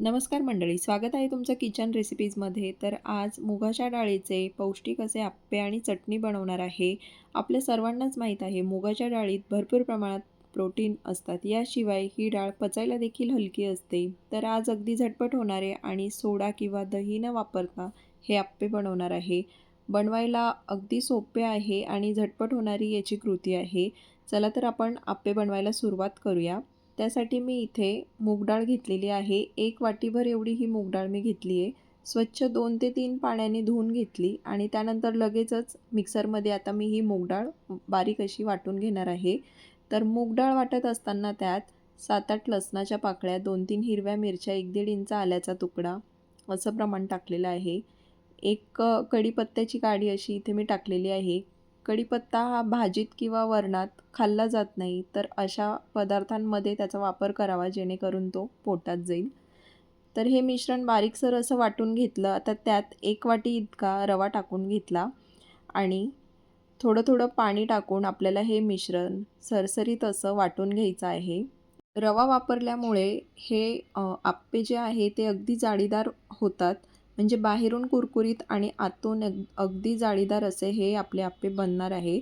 नमस्कार मंडळी स्वागत आहे तुमचं किचन रेसिपीजमध्ये तर आज मुगाच्या डाळीचे पौष्टिक असे आप्पे आणि चटणी बनवणार आहे. आपल्या सर्वांनाच माहीत आहे मुगाच्या डाळीत भरपूर प्रमाणात प्रोटीन असतात. याशिवाय ही डाळ पचायला देखील हलकी असते. तर आज अगदी झटपट होणारे आणि सोडा किंवा दही न वापरता हे आप्पे बनवणार आहे. बनवायला अगदी सोपे आहे आणि झटपट होणारी याची कृती आहे. चला तर आपण आप्पे बनवायला सुरुवात करूया. त्यासाठी मी इथे मूगडाळ घेतलेली आहे. एक वाटीभर एवढी ही मूगडाळ मी घेतली आहे. स्वच्छ दोन ते तीन पाण्याने धुवून घेतली आणि त्यानंतर लगेचच मिक्सरमध्ये आता मी ही मूगडाळ बारीक अशी वाटून घेणार आहे. तर मूगडाळ वाटत असताना त्यात सात आठ लसणाच्या पाकळ्या दोन तीन हिरव्या मिरच्या एक दीड इंच आल्याचा तुकडा असं प्रमाण टाकलेलं आहे. एक कढीपत्त्याची काडी अशी इथे मी टाकलेली आहे. कढीपत्ता हा भाजीत किंवा वरणात खाल्ला जात नाही तर अशा पदार्थांमध्ये त्याचा वापर करावा जेणेकरून तो पोटात जाईल. तर हे मिश्रण बारीकसर असं वाटून घेतलं आता त्यात एक वाटी इतका रवा टाकून घेतला आणि थोडं थोडं पाणी टाकून आपल्याला हे मिश्रण सरसरीत असं वाटून घ्यायचं आहे. रवा वापरल्यामुळे हे आप्पे जे आहे ते अगदी जाळीदार होतात. म्हणजे बाहेरून कुरकुरीत आणि आतून अग अगदी जाळीदार असे हे आपले आप्पे बनणार आहे.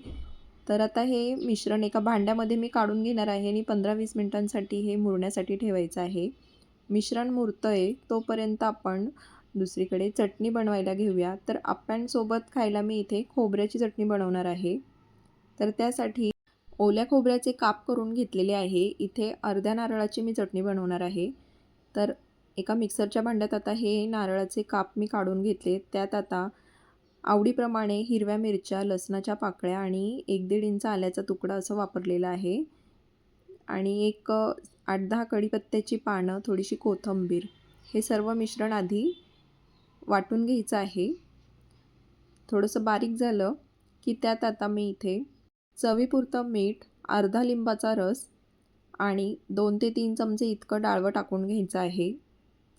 तर आता हे मिश्रण एका भांड्यामध्ये मी काढून घेणार आहे आणि पंधरा वीस मिनटांसाठी हे मुरण्यासाठी ठेवायचं आहे. मिश्रण मुरतं आहे तोपर्यंत आपण दुसरीकडे चटणी बनवायला घेऊया. तर आप्प्यांसोबत खायला मी इथे खोबऱ्याची चटणी बनवणार आहे. तर त्यासाठी ओल्या खोबऱ्याचे काप करून घेतलेले आहे. इथे अर्ध्या नारळाची मी चटणी बनवणार आहे. तर एका मिक्सरच्या भांड्यात आता हे नारळाचे काप मी काढून घेतले. त्यात आता आवडीप्रमाणे हिरव्या मिरच्या लसणाच्या पाकळ्या आणि एक दीड इंच आल्याचा तुकडा असं वापरलेला आहे. आणि एक आठ दहा कढीपत्त्याची पानं थोडीशी कोथिंबीर. हे सर्व मिश्रण आधी वाटून घ्यायचं आहे. थोडंसं बारीक झालं की त्यात आता मी इथे चवीपुरतं मीठ अर्धा लिंबाचा रस आणि दोन ते तीन चमचे इतकं डाळवं टाकून घ्यायचं आहे.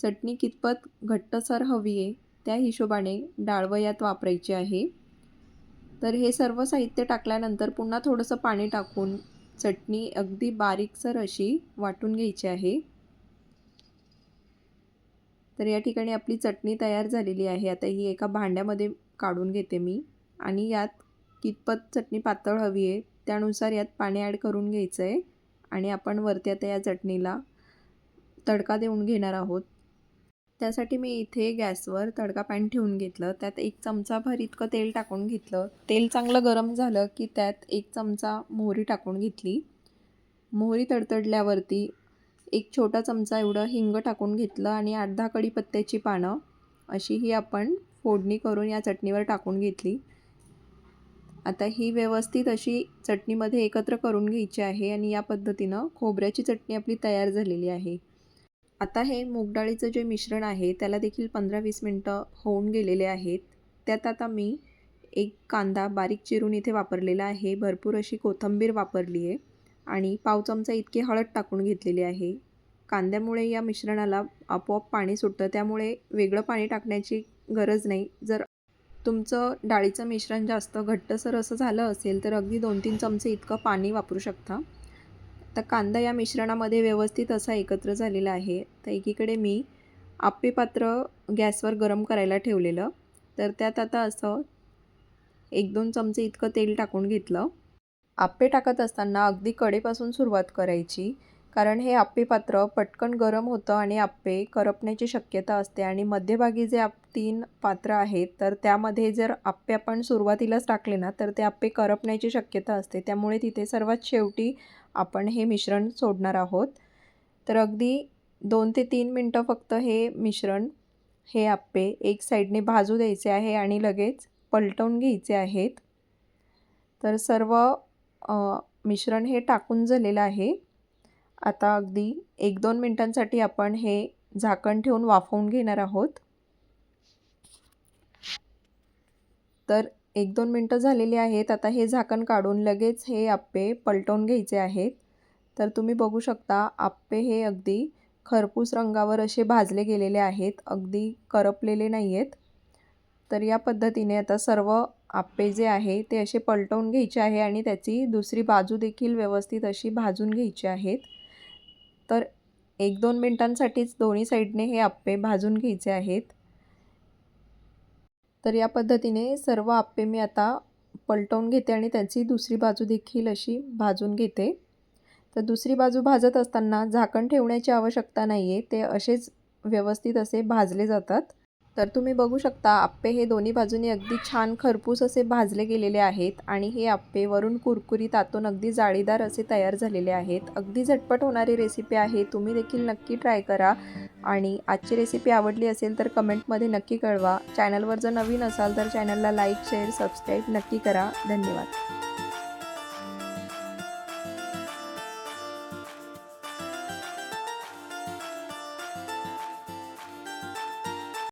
चटणी कितपत घट्टसर हवी आहे त्या हिशोबाने डाळवं यात वापरायची आहे. तर हे सर्व साहित्य टाकल्यानंतर पुन्हा थोडंसं पाणी टाकून चटणी अगदी बारीकसर अशी वाटून घ्यायची आहे. तर या ठिकाणी आपली चटणी तयार झालेली आहे. आता ही एका भांड्यामध्ये काढून घेते मी आणि यात कितपत चटणी पातळ हवी आहे त्यानुसार यात पाणी ॲड करून घ्यायचं आहे आणि आपण वरती आता या चटणीला तडका देऊन घेणार आहोत. त्यासाठी मी इथे गॅसवर तडका पॅन ठेवून घेतलं. त्यात एक चमचाभर इतकं तेल टाकून घेतलं. तेल चांगलं गरम झालं की त्यात एक चमचा मोहरी टाकून घेतली. मोहरी तडतडल्यावरती एक छोटा चमचा एवढं हिंग टाकून घेतलं आणि आठ दहा कढीपत्त्याची पानं अशी ही आपण फोडणी करून या चटणीवर टाकून घेतली. आता ही व्यवस्थित अशी चटणीमध्ये एकत्र करून घ्यायची आहे आणि या पद्धतीनं खोबऱ्याची चटणी आपली तयार झालेली आहे. आता हे मूगडाळीचं जे मिश्रण आहे त्याला देखील पंधरा वीस मिनटं होऊन गेलेले आहेत. त्यात आता मी एक कांदा बारीक चिरून इथे वापरलेला आहे. भरपूर अशी कोथिंबीर वापरली आहे आणि पाव चमचा इतकी हळद टाकून घेतलेली आहे. कांद्यामुळे या मिश्रणाला आपोआप पाणी सुटतं. त्यामुळे वेगळं पाणी टाकण्याची गरज नाही. जर तुमचं डाळीचं मिश्रण जास्त घट्टसर असं झालं असेल तर अगदी दोन तीन चमचे इतकं पाणी वापरू शकता. आता कांदा या मिश्रणामध्ये व्यवस्थित असा एकत्र झालेला आहे. तर एकीकडे मी आप्पे पात्र गॅसवर गरम करायला ठेवलेलं. तर त्यात आता असं एक दोन चमचे इतकं तेल टाकून घेतलं. आप्पे टाकत असताना अगदी कडेपासून सुरुवात करायची. कारण हे आप्पे पात्र पटकन गरम होतं आणि आप्पे करपण्याची शक्यता असते. आणि मध्यभागी जे आप तीन पात्र आहेत तर त्यामध्ये जर आप्पे आपण सुरुवातीलाच टाकले ना तर ते आप्पे करपण्याची शक्यता असते. त्यामुळे तिथे सर्वात शेवटी आपण हे मिश्रण सोडणार आहोत. तर अगदी दोन ते तीन मिनटं फक्त हे मिश्रण हे आप्पे एक साईडने भाजू द्यायचे आहे आणि लगेच पलटवून घ्यायचे आहेत. तर सर्व मिश्रण हे टाकून झालेलं आहे. आता अगदी एक दोन मिनटांसाठी आपण हे झाकण ठेवून वाफवून घेणार आहोत. तर एक दोन मिनटं झालेली आहेत. आता हे झाकण काढून लगेच हे आप्पे पलटवून घ्यायचे आहेत. तर तुम्ही बघू शकता आप्पे हे अगदी खरपूस रंगावर असे भाजले गेलेले आहेत. अगदी करपलेले नाही आहेत तर या पद्धतीने आता सर्व आप्पे जे आहे ते असे पलटवून घ्यायचे आहे आणि त्याची दुसरी बाजू देखील व्यवस्थित अशी भाजून घ्यायची आहेत. तर एक दोन मिनटांसाठीच दोन्ही साईडने हे आप्पे भाजून घ्यायचे आहेत. तर या पद्धतीने सर्व आप्पे मी आता पलटवून घेते आणि त्याची दुसरी बाजू देखील अशी भाजून घेते. तर दुसरी बाजू भाजत असताना झाकण ठेवण्याची आवश्यकता नाही आहे ते असेच व्यवस्थित असे भाजले जातात. तर तुम्ही बघू शकता आप्पे हे दोन्ही बाजूनी अगदी छान खरपूस असे भाजले गेलेले आहेत आणि हे आप्पे वरून कुरकुरीत आतून अगदी जाळीदार असे तयार झालेले आहेत. अगदी झटपट होणारी रेसिपी आहे तुम्ही देखील नक्की ट्राय करा. आणि आजची रेसिपी आवडली असेल तर कमेंटमध्ये नक्की कळवा. चॅनलवर जर नवीन असाल तर चॅनलला लाईक शेअर सबस्क्राईब नक्की करा. धन्यवाद.